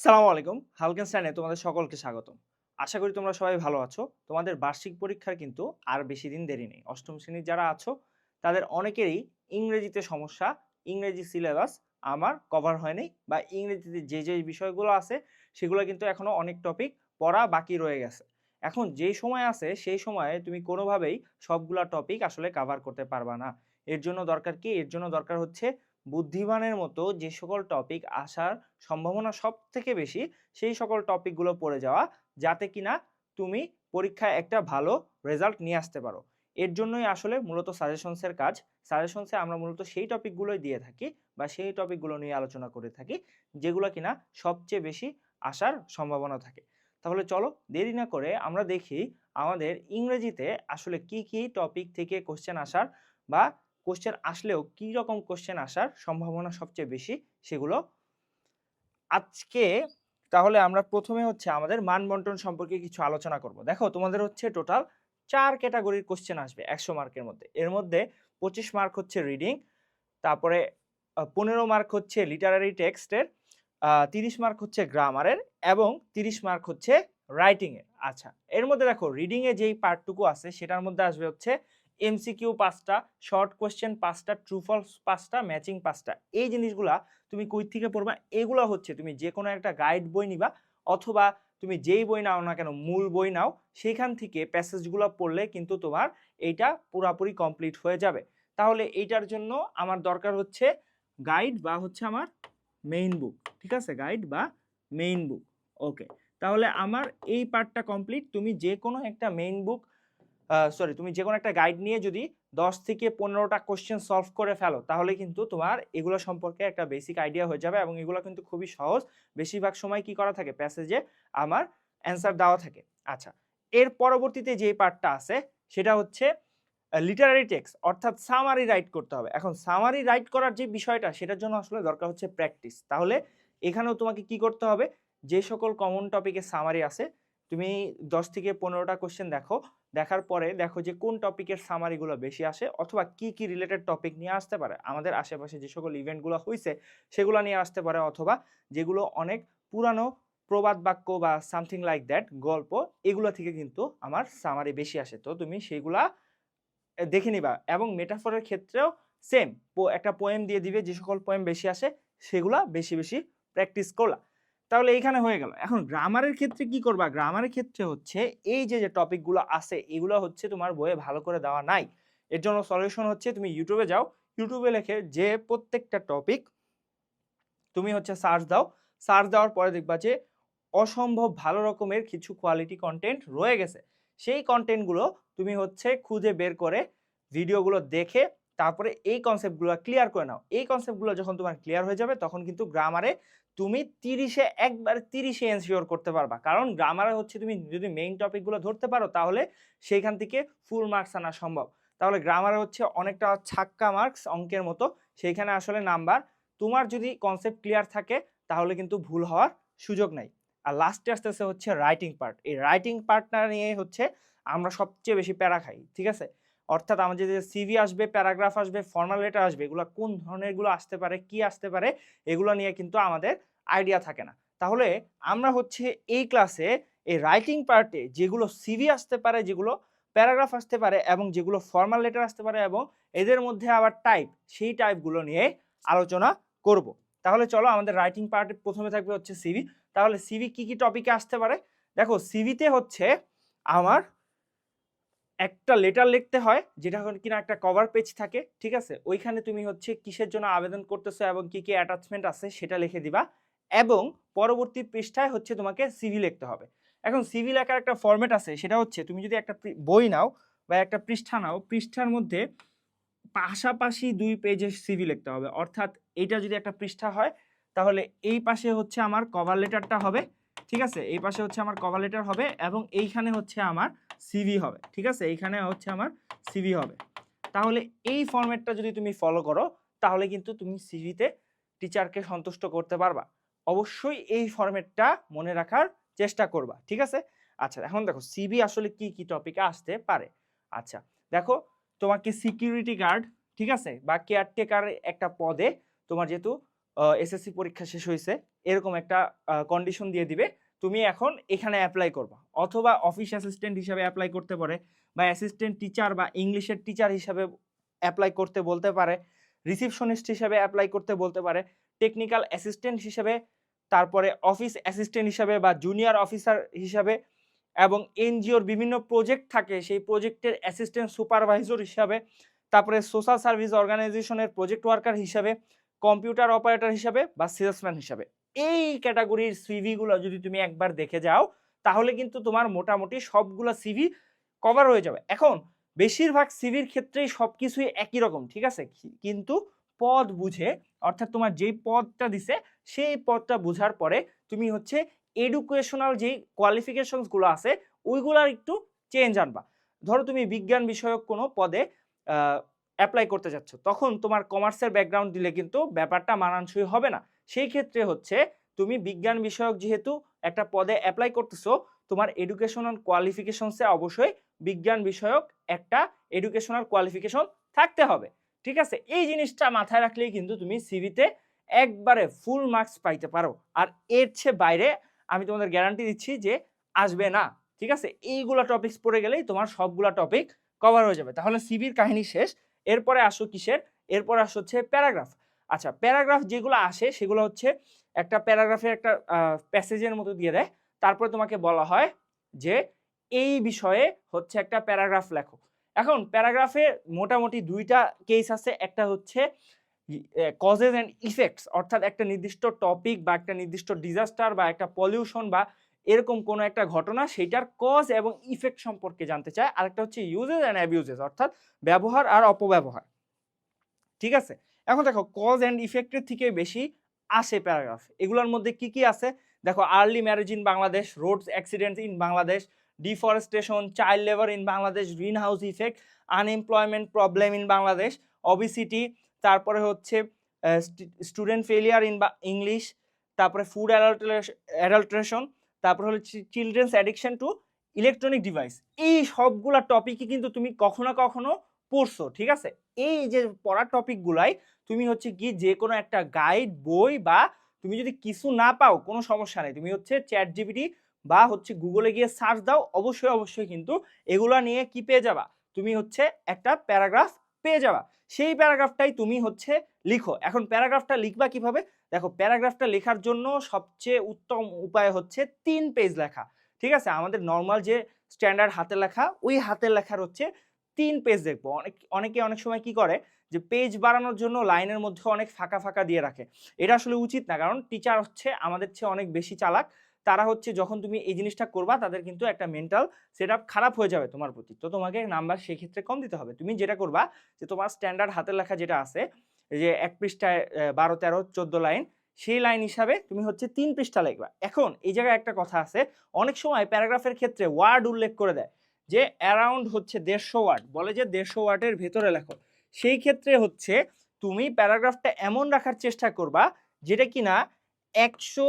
সালামু আলাইকুম। হালকেনস্টাইনে তোমাদের সকলকে স্বাগতম। আশা করি তোমরা সবাই ভালো আছো। তোমাদের বার্ষিক পরীক্ষার কিন্তু আর বেশি দিন দেরি নেই। অষ্টম শ্রেণির যারা আছো, তাদের অনেকেরই ইংরেজিতে সমস্যা, ইংরেজি সিলেবাস আমার কভার হয়নি বা ইংরেজিতে যে যে বিষয়গুলো আছে, সেগুলো কিন্তু এখনও অনেক টপিক পড়া বাকি রয়ে গেছে। এখন যেই সময় আছে, সেই সময়ে তুমি কোনোভাবেই সবগুলা টপিক আসলে কভার করতে পারবা না। এর জন্য দরকার কি? এর জন্য দরকার হচ্ছে বুদ্ধিমানের মতো যে সকল টপিক আসার সম্ভাবনা সব থেকে বেশি, সেই সকল টপিকগুলো পড়ে যাওয়া, যাতে কিনা তুমি পরীক্ষায় একটা ভালো রেজাল্ট নিয়ে আসতে পারো। এর জন্যই আসলে মূলত সাজেশনসের কাজ। সাজেশনসে আমরা মূলত সেই টপিকগুলোই দিয়ে থাকি বা সেই টপিকগুলো নিয়ে আলোচনা করে থাকি, যেগুলো কিনা সবচেয়ে বেশি আসার সম্ভাবনা থাকে। তাহলে চলো দেরি না করে আমরা দেখি আমাদের ইংরেজিতে আসলে কি কি টপিক থেকে কোশ্চেন আসার বা কোশ্চেন আসলেও কি রকম কোশ্চেন আসার সম্ভাবনা সবচেয়ে বেশি সেগুলো আজকে তাহলে আমরা প্রথমে হচ্ছে আমাদের মান বন্টন সম্পর্কে কিছু আলোচনা করব। দেখো, তোমাদের হচ্ছে টোটাল চার ক্যাটাগরির কোশ্চেন আসবে একশো মার্কের মধ্যে। এর মধ্যে পঁচিশ মার্ক হচ্ছে রিডিং তারপরে পনেরো মার্ক হচ্ছে লিটারারি টেক্সটের তিরিশ মার্ক হচ্ছে গ্রামারের এবং তিরিশ মার্ক হচ্ছে রাইটিংয়ের আচ্ছা এর মধ্যে দেখো রিডিংয়ে যেই পার্টটুকু আছে সেটার মধ্যে আসবে হচ্ছে এমসিকিউ পাঁচটা শর্ট কোশ্চেন পাঁচটা ট্রু ফলস পাঁচটা ম্যাচিং পাঁচটা। এই জিনিসগুলা তুমি কই থেকে পড়বা? এগুলো হচ্ছে তুমি যে কোনো একটা গাইড বই নিবা অথবা তুমি যেই বই নাও না কেন, মূল বই নাও, সেইখান থেকে প্যাসেজগুলো পড়লে কিন্তু তোমার এইটা পুরাপুরি কমপ্লিট হয়ে যাবে। তাহলে এইটার জন্য আমার দরকার হচ্ছে গাইড বা হচ্ছে আমার মেইন বুক ঠিক আছে? গাইড বা মেইন বুক ওকে তাহলে আমার এই পার্টটা কমপ্লিট তুমি যে কোনো একটা মেইন বুক সরি তুমি যে কোনো একটা গাইড নিয়ে যদি দশ থেকে পনেরোটা কোশ্চেন সলভ করে ফেলো, তাহলে কিন্তু তোমার এগুলো সম্পর্কে একটা বেসিক আইডিয়া হয়ে যাবে এবং এগুলো কিন্তু খুবই সহজ। বেশিরভাগ সময় কি করা থাকে? প্যাসেজে আমার অ্যান্সার দেওয়া থাকে। আচ্ছা এর পরবর্তীতে যে পার্টটা আছে, সেটা হচ্ছে লিটারারি টেক্স অর্থাৎ সামারি রাইট করতে হবে। এখন সামারি রাইট করার যে বিষয়টা, সেটার জন্য আসলে দরকার হচ্ছে প্র্যাকটিস তাহলে এখানেও তোমাকে কি করতে হবে? যে সকল কমন টপিকের সামারি আছে, তুমি দশ থেকে পনেরোটা কোশ্চেন দেখো দেখার পরে দেখো যে কোন টপিকের সামারিগুলো বেশি আসে অথবা কি কি রিলেটেড টপিক নিয়ে আসতে পারে। আমাদের আশেপাশে যে সকল ইভেন্টগুলো হয়েছে সেগুলো নিয়ে আসতে পারে অথবা যেগুলো অনেক পুরানো প্রবাদ বাক্য বা সামথিং লাইক দ্যাট গল্প, এগুলো থেকে কিন্তু আমার সামারি বেশি আসে। তো তুমি সেগুলা দেখে নিবা এবং মেটাফরের ক্ষেত্রেও সেম একটা পোয়েম দিয়ে দিবে, যে সকল পোয়েম বেশি আসে সেগুলা বেশি বেশি প্র্যাকটিস করলা। তাহলে এইখানে হয়ে গেল। এখন গ্রামারের ক্ষেত্রে কি করবা? গ্রামারের ক্ষেত্রে হচ্ছে এই যে যে টপিকগুলো আছে, এগুলো হচ্ছে তোমার বইয়ে ভালো করে দেওয়া নাই। এর জন্য সলিউশন হচ্ছে তুমি ইউটিউবে যাও। ইউটিউবে লেখে যে প্রত্যেকটা টপিক তুমি হচ্ছে সার্চ দাও। সার্চ দেওয়ার পরে দেখবা যে অসম্ভব ভালো রকমের কিছু কোয়ালিটি কন্টেন্ট রয়ে গেছে। সেই কন্টেন্টগুলো তুমি হচ্ছে খুঁজে বের করে ভিডিওগুলো দেখে তারপরে এই কনসেপ্টগুলো ক্লিয়ার করে নাও। এই কনসেপ্টগুলো যখন তোমার ক্লিয়ার হয়ে যাবে, তখন কিন্তু গ্রামারে তুমি তিরিশে, একবার তিরিশে এনশিওর করতে পারবা। কারণ গ্রামারে হচ্ছে তুমি যদি মেইন টপিকগুলো ধরতে পারো, তাহলে সেইখান থেকে ফুল মার্কস আনা সম্ভব। তাহলে গ্রামারে হচ্ছে অনেকটা ছাক্কা মার্কস অঙ্কের মতো। সেইখানে আসলে নাম্বার তোমার যদি কনসেপ্ট ক্লিয়ার থাকে, তাহলে কিন্তু ভুল হওয়ার সুযোগ নাই। আর লাস্টে আস্তে আস্তে হচ্ছে রাইটিং পার্ট এই রাইটিং পার্টটা নিয়ে হচ্ছে আমরা সবচেয়ে বেশি প্যারা খাই, ঠিক আছে? অর্থাৎ আমাদের যে সিভি আসবে প্যারাগ্রাফ আসবে ফর্মাল লেটার আসবে, এগুলো কোন ধরনেরগুলো আসতে পারে, কি আসতে পারে, এগুলো নিয়ে কিন্তু আমাদের আইডিয়া থাকে না। তাহলে আমরা হচ্ছে এই ক্লাসে এই রাইটিং পার্টে যেগুলো সিভি আসতে পারে, যেগুলো প্যারাগ্রাফ আসতে পারে এবং যেগুলো ফর্মাল লেটার আসতে পারে এবং এদের মধ্যে আবার টাইপ সেই টাইপগুলো নিয়ে আলোচনা করব। তাহলে চলো আমাদের রাইটিং পার্টে প্রথমে থাকবে হচ্ছে সিভি তাহলে সিভি কি কি টপিকে আসতে পারে? দেখো সিভিতে হচ্ছে আমার একটা লেটার লিখতে হয়, যেটা কিনা একটা কভার পেজ থাকে, ঠিক আছে? ওইখানে তুমি হচ্ছে কিসের জন্য আবেদন করতেছো এবং কি কি অ্যাটাচমেন্ট আছে সেটা লিখে দিবা এবং পরবর্তী পৃষ্ঠায় হচ্ছে তোমাকে সিভি লিখতে হবে। এখন সিভি লেখার একটা ফরম্যাট আছে, সেটা হচ্ছে তুমি যদি একটা বই নাও বা একটা পৃষ্ঠা নাও, পৃষ্ঠার মধ্যে পাশাপাশি দুই পেজের সিভি লিখতে হবে। অর্থাৎ এটা যদি একটা পৃষ্ঠা হয়, তাহলে এই পাশে হচ্ছে আমার কভার লেটারটা হবে ঠিক আছে? এই পাশে হচ্ছে আমার কভার লেটার হবে এবং এইখানে হচ্ছে আমার সিভি হবে। ঠিক আছে? এইখানে হচ্ছে আমার সিভি হবে। তাহলে এই ফরম্যাটটা যদি তুমি ফলো করো, তাহলে কিন্তু তুমি সিভিতে টিচারকে সন্তুষ্ট করতে পারবা। অবশ্যই এই ফরম্যাটটা মনে রাখার চেষ্টা করবা। ঠিক আছে? আচ্ছা এখন দেখো সিভি আসলে কি কি টপিকে আসতে পারে? আচ্ছা দেখো, তোমাকে সিকিউরিটি গার্ড ঠিক আছে? বা কেয়ারটেকার একটা পদে তোমার যেহেতু এসএসসি পরীক্ষা শেষ হয়েছে এরকম একটা কন্ডিশন দিয়ে দিবে, তুমি এখন এখানে অ্যাপ্লাই করবা। অথবা অফিস অ্যাসিস্ট্যান্ট হিসাবে অ্যাপ্লাই করতে পারে, বা অ্যাসিস্ট্যান্ট টিচার বা ইংলিশের টিচার হিসাবে অ্যাপ্লাই করতে বলতে পারে রিসিপশনিস্ট হিসাবে অ্যাপ্লাই করতে বলতে পারে টেকনিক্যাল অ্যাসিস্ট্যান্ট হিসাবে, তারপরে অফিস অ্যাসিস্ট্যান্ট হিসাবে বা জুনিয়র অফিসার হিসাবে, এবং এনজিওর বিভিন্ন প্রজেক্ট থাকে, সেই প্রজেক্টের অ্যাসিস্ট্যান্ট সুপারভাইজর হিসাবে, তারপরে সোশ্যাল সার্ভিস অর্গানাইজেশনের প্রজেক্ট ওয়ার্কার হিসাবে কম্পিউটার অপারেটর হিসাবে বা সেলসম্যান হিসাবে। এই ক্যাটাগরির সিভিগুলো যদি তুমি একবার দেখে যাও, তাহলে কিন্তু তোমার মোটামুটি সবগুলো সিভি কভার হয়ে যাবে। এখন, বেশিরভাগ সিভির ক্ষেত্রেই সব কিছুই একই রকম, ঠিক আছে? কিন্তু পদ বুঝে, অর্থাৎ তোমার যেই পদটা দিছে, সেই পদটা বোঝার পরে তুমি হচ্ছে এডুকেশনাল যেই কোয়ালিফিকেশনসগুলো আছে, ওইগুলার একটু চেঞ্জ আনবা। ধরো তুমি বিজ্ঞান বিষয়ক কোনো পদে অ্যাপ্লাই করতে যাচ্ছ, তখন তোমার কমার্সের ব্যাকগ্রাউন্ড দিলে কিন্তু ব্যাপারটা মানানসই হবে না। সেই ক্ষেত্রে হচ্ছে তুমি বিজ্ঞান বিষয়ক যেহেতু একটা পদে অ্যাপ্লাই করতেছো, তোমার এডুকেশনাল কোয়ালিফিকেশনসে অবশ্যই বিজ্ঞান বিষয়ক একটা এডুকেশনাল কোয়ালিফিকেশন থাকতে হবে। ঠিক আছে? এই জিনিসটা মাথায় রাখলেই কিন্তু তুমি সিভিতে একবারে ফুল মার্কস পাইতে পারো। আর এর চেয়ে বাইরে আমি তোমাদের গ্যারান্টি দিচ্ছি যে আসবে না। ঠিক আছে? এইগুলা টপিকস পড়ে গেলেই তোমার সবগুলা টপিক কভার হয়ে যাবে। তাহলে সিভির কাহিনী শেষ। এরপরে আসো কিসের? এরপরে আসো হচ্ছে প্যারাগ্রাফ। আচ্ছা প্যারাগ্রাফ যেগুলো আসে সেগুলো হচ্ছে একটা প্যারাগ্রাফের একটা প্যাসেজের মতো দিয়ে দেয়। তারপরে তোমাকে বলা হয় যে এই বিষয়ে হচ্ছে একটা প্যারাগ্রাফ লেখো। এখন প্যারাগ্রাফে মোটামুটি দুইটা কেস আছে। একটা হচ্ছে কজেস অ্যান্ড ইফেক্টস অর্থাৎ একটা নির্দিষ্ট টপিক বা একটা নির্দিষ্ট ডিজাস্টার বা একটা পলিউশন বা এরকম কোনো একটা ঘটনা সেটার কজ এবং ইফেক্ট সম্পর্কে জানতে চায়। আরেকটা হচ্ছে ইউজেস অ্যান্ড অ্যাবিউজেস অর্থাৎ ব্যবহার আর অপব্যবহার। ঠিক আছে? এখন দেখো কজ অ্যান্ড ইফেক্টের থেকে বেশি আসে প্যারাগ্রাফ এগুলোর মধ্যে কি কি আছে? দেখো early marriage in Bangladesh roads accident in Bangladesh deforestation child labour in Bangladesh green house effect unemployment problem in Bangladesh obesity তারপরে হচ্ছে স্টুডেন্ট ফেলিয়ার ইন বা ইংলিশ তারপরে ফুড অ্যাডাল্ট্রেশন তারপর হলো children's addiction to electronic device এই সবগুলা টপিকই কিন্তু তুমি কখনো কখনো পড়ছো, ঠিক আছে? এই যে পড়ার টপিকগুলাই তুমি হচ্ছে কি যে কোনো একটা গাইড বই বা তুমি যদি কিছু না পাও, কোনো সমস্যা নেই। তুমি হচ্ছে চ্যাট জিবিটি বা হচ্ছে গুগলে গিয়ে সার্চ দাও, অবশ্যই অবশ্যই কিন্তু এগুলা নিয়ে কি পেয়ে যাবা? তুমি হচ্ছে একটা প্যারাগ্রাফ পেয়ে যাবা। সেই প্যারাগ্রাফটাই তুমি হচ্ছে লিখো। এখন প্যারাগ্রাফটা লিখবা কীভাবে? দেখো, প্যারাগ্রাফটা লেখার জন্য সবচেয়ে উত্তম উপায় হচ্ছে তিন পেজ লেখা, ঠিক আছে? আমাদের নর্মাল যে স্ট্যান্ডার্ড হাতে লেখা, ওই হাতের লেখার হচ্ছে তিন পেজ দেখব। অনেক, অনেকে অনেক সময় কি করে? যে পেজ বাড়ানোর জন্য লাইনের মধ্যে অনেক ফাঁকা ফাঁকা দিয়ে রাখে। এটা আসলে উচিত না, কারণ টিচার হচ্ছে আমাদের চেয়ে অনেক বেশি চালাক। তারা হচ্ছে যখন তুমি এই জিনিসটা করবা, তাদের কিন্তু একটা মেন্টাল সেট খারাপ হয়ে যাবে তোমার প্রতি। তো তোমাকে নাম্বার সেক্ষেত্রে কম দিতে হবে। তুমি যেটা করবা, যে তোমার স্ট্যান্ডার্ড হাতের লেখা যেটা আছে যে এক পৃষ্ঠায় বারো, তেরো, চোদ্দ লাইন, সেই লাইন হিসাবে তুমি হচ্ছে তিন পৃষ্ঠা লিখবা। এখন এই জায়গায় একটা কথা আছে, অনেক সময় প্যারাগ্রাফের ক্ষেত্রে ওয়ার্ড উল্লেখ করে দেয়, যে অ্যারাউন্ড হচ্ছে দেড়শো ওয়ার্ড, বলে যে দেড়শো ওয়ার্ডের ভেতরে লেখো। সেই ক্ষেত্রে হচ্ছে তুমি প্যারাগ্রাফটা এমন রাখার চেষ্টা করবা, যেটা কি না একশো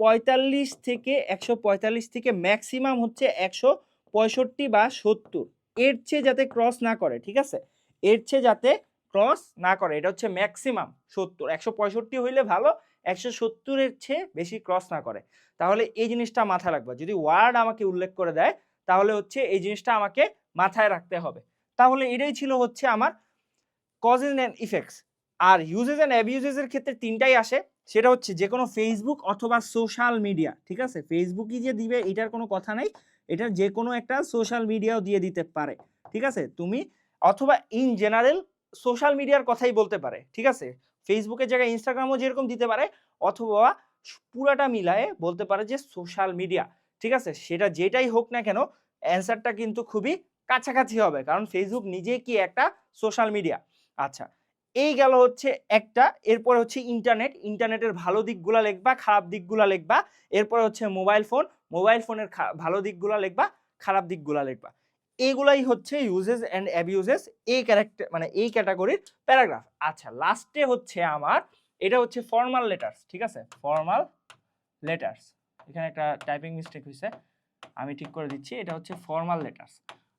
পঁয়তাল্লিশ থেকে, একশো পঁয়তাল্লিশ থেকে ম্যাক্সিমাম হচ্ছে একশো পঁয়ষট্টি বা সত্তর। এর চেয়ে যাতে ক্রস না করে, ঠিক আছে? এর চেয়ে যাতে ক্রস না করে, এটা হচ্ছে ম্যাক্সিমাম সত্তর। একশো পঁয়ষট্টি হইলে ভালো, একশো সত্তরের চেয়ে বেশি ক্রস না করে। তাহলে এই জিনিসটা মাথায় রাখবা। যদি ওয়ার্ড আমাকে উল্লেখ করে দেয়, তাহলে হচ্ছে এই জিনিসটা আমাকে মাথায় রাখতে হবে। তাহলে এটাই ছিল হচ্ছে আমার কজেস অ্যান্ড ইফেক্টস আর ইউজেস অ্যান্ড অ্যাবিউজেসের ক্ষেত্রে তিনটাই আসে। সেটা হচ্ছে যে কোনো ফেসবুক অথবা সোশ্যাল মিডিয়া ঠিক আছে? ফেসবুকই যে দিবে, এটার কোনো কথা নেই। এটা যে কোনো একটা সোশ্যাল মিডিয়াও দিয়ে দিতে পারে, ঠিক আছে? তুমি অথবা ইন জেনারেল সোশ্যাল মিডিয়ার কথাই বলতে পারে, ঠিক আছে? ফেসবুকের জায়গায় ইনস্টাগ্রামও যেরকম দিতে পারে, অথবা পুরাটা মিলায়ে বলতে পারে যে সোশ্যাল মিডিয়া ঠিক আছে? সেটা যেটাই হোক না কেন অ্যান্সারটা কিন্তু খুবই কাছাকাছি হবে, কারণ ফেসবুক নিজে কি একটা সোশ্যাল মিডিয়া আচ্ছা এই গেল হচ্ছে একটা, এরপরে হচ্ছে ইন্টারনেট ইন্টারনেটের ভালো দিকগুলা লিখবা, খারাপ দিকগুলা লিখবা, এরপরে হচ্ছে মোবাইল ফোন মোবাইল ফোনের ভালো দিকগুলা লিখবা, খারাপ দিকগুলা লিখবা। এইগুলাই হচ্ছে ইউজেস অ্যান্ড অ্যাবিউজেস এই ক্যারেক্টার মানে এই ক্যাটাগরির প্যারাগ্রাফ আচ্ছা লাস্টে হচ্ছে আমার, এটা হচ্ছে ফর্মাল লেটার্স ঠিক আছে? ফর্মাল লেটার্স এখানে একটা টাইপিং মিস্টেক হয়েছে আমি ঠিক করে দিচ্ছি, এটা হচ্ছে ফর্মাল লেটার্স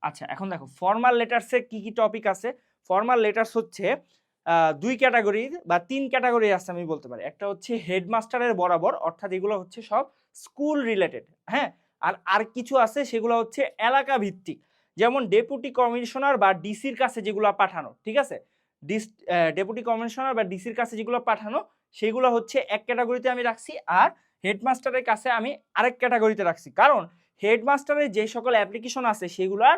আচ্ছা এখন দেখো ফর্মাল লেটার্সে কি কি টপিক আছে? ফর্মাল লেটার্স হচ্ছে দুই ক্যাটাগরি বা তিন ক্যাটাগরি আছে আমি বলতে পারি। একটা হচ্ছে হেডমাস্টারের বরাবর, অর্থাৎ এগুলো হচ্ছে সব স্কুল রিলেটেড হ্যাঁ? আর আর কিছু আছে, সেগুলো হচ্ছে এলাকা ভিত্তিক যেমন ডেপুটি কমিশনার বা ডিসির কাছে যেগুলো পাঠানো, ঠিক আছে? ডিস ডেপুটি কমিশনার বা ডিসির কাছে যেগুলো পাঠানো, সেগুলো হচ্ছে এক ক্যাটাগরিতে আমি রাখছি আর হেডমাস্টারের কাছে আমি আরেক ক্যাটাগরিতে রাখছি। কারণ হেডমাস্টারের যে সকল অ্যাপ্লিকেশন আছে, সেগুলোর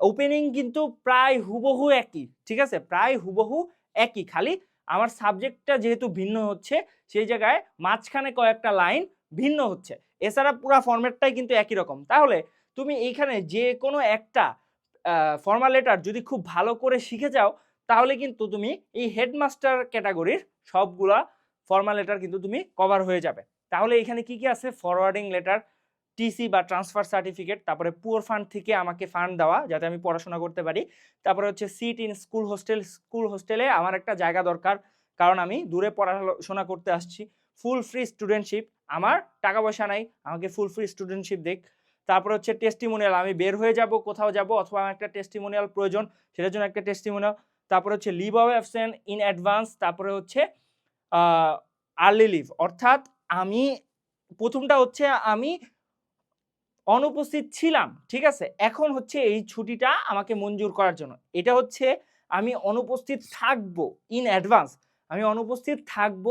ওপেনিং কিন্তু প্রায় হুবহু একই, ঠিক আছে? প্রায় হুবহু একই। খালি আমার সাবজেক্টটা যেহেতু ভিন্ন হচ্ছে, সেই জায়গায় মাঝখানে কয়েকটা লাইন ভিন্ন হচ্ছে। এছাড়া পুরো ফরম্যাটটাই কিন্তু একই রকম। তাহলে তুমি এইখানে যে কোনো একটা ফর্মাল লেটার যদি খুব ভালো করে শিখে যাও, তাহলে কিন্তু তুমি এই হেডমাস্টার ক্যাটাগরির সবগুলা ফর্মাল লেটার কিন্তু তুমি কভার হয়ে যাবে। তাহলে এখানে কি কি আছে? ফরওয়ার্ডিং লেটার টিসি বা ট্রান্সফার সার্টিফিকেট তারপরে পুয়ার ফান্ড থেকে আমাকে ফান্ড দেওয়া, যাতে আমি পড়াশোনা করতে পারি। তারপরে হচ্ছে seat in school hostel school হোস্টেলে আমার একটা জায়গা দরকার, কারণ আমি দূরে পড়াশোনা করতে আসছি। ফুল ফ্রি স্টুডেন্টশিপ আমার টাকা পয়সা নাই, আমাকে ফুল ফ্রি স্টুডেন্টশিপ দেখ। তারপরে হচ্ছে টেস্টিমোনিয়াল আমি বের হয়ে যাব, কোথাও যাব, অথবা আমার একটা টেস্টিমোনিয়াল প্রয়োজন, সেটার জন্য একটা টেস্টিমোনিয়াল তারপরে হচ্ছে leave of absent in advance তারপরে হচ্ছে আর্লি লিভ অর্থাৎ আমি, প্রথমটা হচ্ছে আমি অনুপস্থিত ছিলাম, ঠিক আছে? এখন হচ্ছে এই ছুটিটা আমাকে মঞ্জুর করার জন্য। এটা হচ্ছে আমি অনুপস্থিত থাকব ইন অ্যাডভান্স আমি অনুপস্থিত থাকব,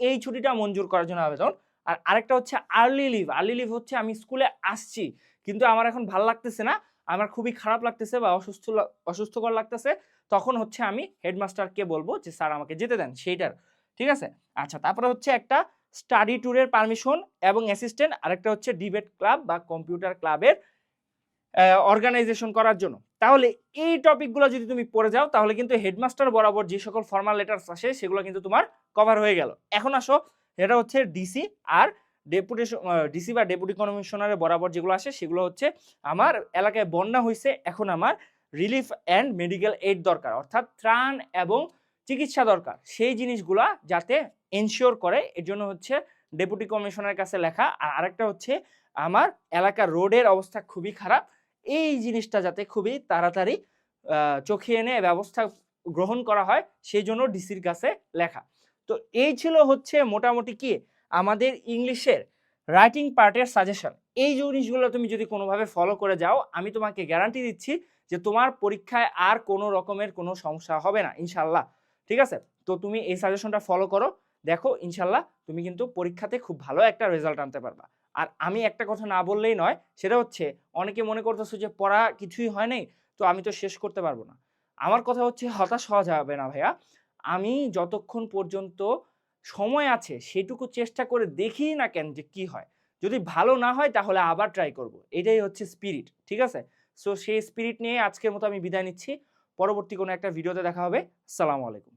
এই ছুটিটা মঞ্জুর করার জন্য আবেদন আর আরেকটা হচ্ছে আর্লি লিভ আর্লি লিভ হচ্ছে আমি স্কুলে আসছি, কিন্তু আমার এখন ভালো লাগতেছে না, আমার খুবই খারাপ লাগতেছে বা অসুস্থ অসুস্থকর লাগতেছে, তখন হচ্ছে আমি হেডমাস্টারকে বলব যে, স্যার, আমাকে যেতে দেন, সেইটার। ঠিক আছে? আচ্ছা তারপরে হচ্ছে একটা স্টাডি ট্যুরের পারমিশন এবং অ্যাসিস্ট্যান্ট আরেকটা হচ্ছে ডিবেট ক্লাব বা কম্পিউটার ক্লাবের অর্গানাইজেশন করার জন্য। তাহলে এই টপিকগুলো যদি তুমি পড়ে যাও, তাহলে কিন্তু হেডমাস্টার বরাবর যে সকল ফর্মাল লেটার্স আসে, সেগুলো কিন্তু তোমার কভার হয়ে গেল। এখন আসো এটা হচ্ছে ডিসি আর ডেপুটেশন ডিসি বা ডেপুটি কমিশনারের বরাবর যেগুলো আসে সেগুলো হচ্ছে আমার এলাকায় বন্যা হয়েছে এখন আমার রিলিফ অ্যান্ড মেডিকেল এইড দরকার, অর্থাৎ ত্রাণ এবং চিকিৎসা দরকার। সেই জিনিসগুলা যাতে এনশিওর করে, এর জন্য হচ্ছে ডেপুটি কমিশনারের কাছে লেখা। আর আরেকটা হচ্ছে আমার এলাকার রোডের অবস্থা খুবই খারাপ, এই জিনিসটা যাতে খুবই তাড়াতাড়ি চোখে এনে ব্যবস্থা গ্রহণ করা হয়, সেই জন্য ডিসির কাছে লেখা। তো এই ছিল হচ্ছে মোটামুটি কি আমাদের ইংলিশের রাইটিং পার্টের সাজেশন এই জিনিসগুলো তুমি যদি কোনোভাবে ফলো করে যাও, আমি তোমাকে গ্যারান্টি দিচ্ছি যে তোমার পরীক্ষায় আর কোনো রকমের কোনো সমস্যা হবে না, ইনশাল্লাহ। ঠিক আছে? তো তুমি এই সাজেশনটা ফলো করো। দেখো, ইনশাল্লাহ তুমি কিন্তু পরীক্ষাতে খুব ভালো একটা রেজাল্ট আনতে পারবা। আর আমি একটা কথা না বললেই নয়, সেটা হচ্ছে অনেকে মনে করতেছো যে পড়া কিছুই হয় নাই, তো আমি তো শেষ করতে পারব না। আমার কথা হচ্ছে হতাশ হওয়া যাবে না ভাইয়া। আমি যতক্ষণ পর্যন্ত সময় আছে সেটুকু চেষ্টা করে দেখি না কেন যে কি হয়। যদি ভালো না হয় তাহলে আবার ট্রাই করব। এটাই হচ্ছে স্পিরিট ঠিক আছে? সো সেই স্পিরিট নিয়ে আজকের মতো আমি বিদায় নিচ্ছি। পরবর্তী কোনো একটা ভিডিওতে দেখা হবে। সালামু আলাইকুম।